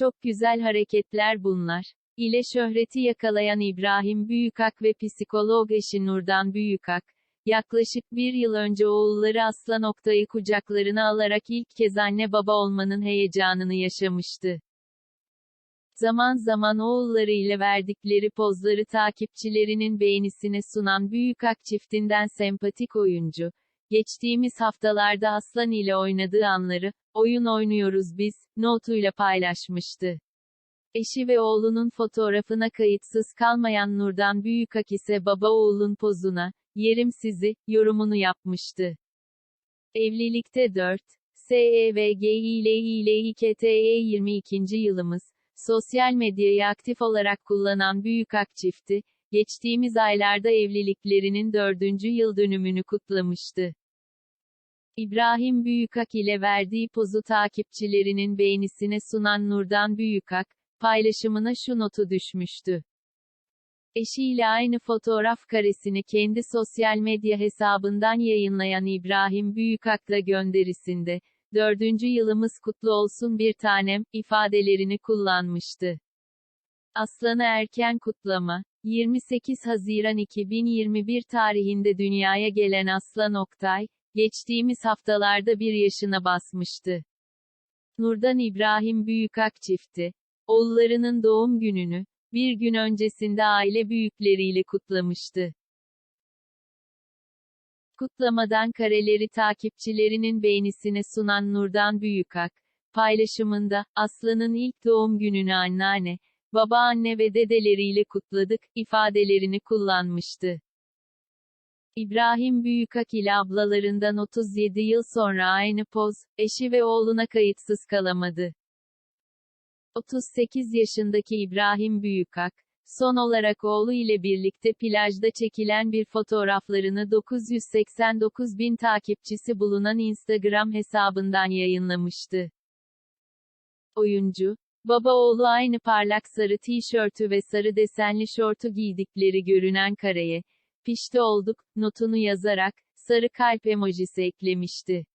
Çok güzel hareketler bunlar. ile şöhreti yakalayan İbrahim Büyükak ve psikolog eşi Nurdan Büyükak, yaklaşık bir yıl önce oğulları Aslan Oktay'ı kucaklarına alarak ilk kez anne baba olmanın heyecanını yaşamıştı. Zaman zaman oğullarıyla verdikleri pozları takipçilerinin beğenisine sunan Büyükak çiftinden sempatik oyuncu, geçtiğimiz haftalarda Aslan ile oynadığı anları, oyun oynuyoruz biz, notuyla paylaşmıştı. Eşi ve oğlunun fotoğrafına kayıtsız kalmayan Nurdan Büyükak ise baba oğlun pozuna, yerim sizi, yorumunu yapmıştı. Evlilikte 4, SEVG ile ile İKTE 22. yılımız, sosyal medyayı aktif olarak kullanan Büyükak çifti, geçtiğimiz aylarda evliliklerinin dördüncü yıl dönümünü kutlamıştı. İbrahim Büyükak ile verdiği pozu takipçilerinin beğenisine sunan Nurdan Büyükak, paylaşımına şu notu düşmüştü. Eşiyle aynı fotoğraf karesini kendi sosyal medya hesabından yayınlayan İbrahim Büyükak'la gönderisinde, dördüncü yılımız kutlu olsun bir tanem, ifadelerini kullanmıştı. Aslanı erken kutlama, 28 Haziran 2021 tarihinde dünyaya gelen Aslan Oktay, geçtiğimiz haftalarda bir yaşına basmıştı. Nurdan İbrahim Büyükak çifti, oğullarının doğum gününü, bir gün öncesinde aile büyükleriyle kutlamıştı. Kutlamadan kareleri takipçilerinin beğenisine sunan Nurdan Büyükak, paylaşımında, Aslı'nın ilk doğum gününü anneanne, babaanne ve dedeleriyle kutladık, ifadelerini kullanmıştı. İbrahim Büyükak ile ablalarından 37 yıl sonra aynı poz, eşi ve oğluna kayıtsız kalamadı. 38 yaşındaki İbrahim Büyükak, son olarak oğlu ile birlikte plajda çekilen bir fotoğraflarını 989 bin takipçisi bulunan Instagram hesabından yayınlamıştı. Oyuncu, baba oğlu aynı parlak sarı tişörtü ve sarı desenli şortu giydikleri görünen kareye, pişti olduk, notunu yazarak, sarı kalp emojisi eklemişti.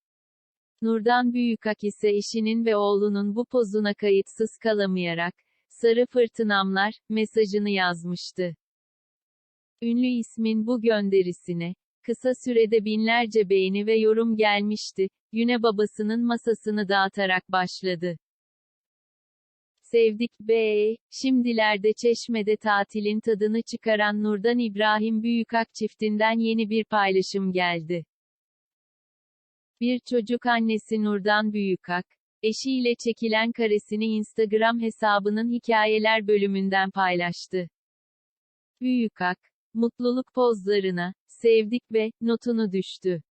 Nurdan Büyükak ise eşinin ve oğlunun bu pozuna kayıtsız kalamayarak, sarı fırtınamlar, mesajını yazmıştı. Ünlü ismin bu gönderisine, kısa sürede binlerce beğeni ve yorum gelmişti, güne babasının masasını dağıtarak başladı. Sevdik be, şimdilerde Çeşme'de tatilin tadını çıkaran Nurdan İbrahim Büyükak çiftinden yeni bir paylaşım geldi. Bir çocuk annesi Nurdan Büyükak, eşiyle çekilen karesini Instagram hesabının hikayeler bölümünden paylaştı. Büyükak, mutluluk pozlarına, sevdik ve, notunu düştü.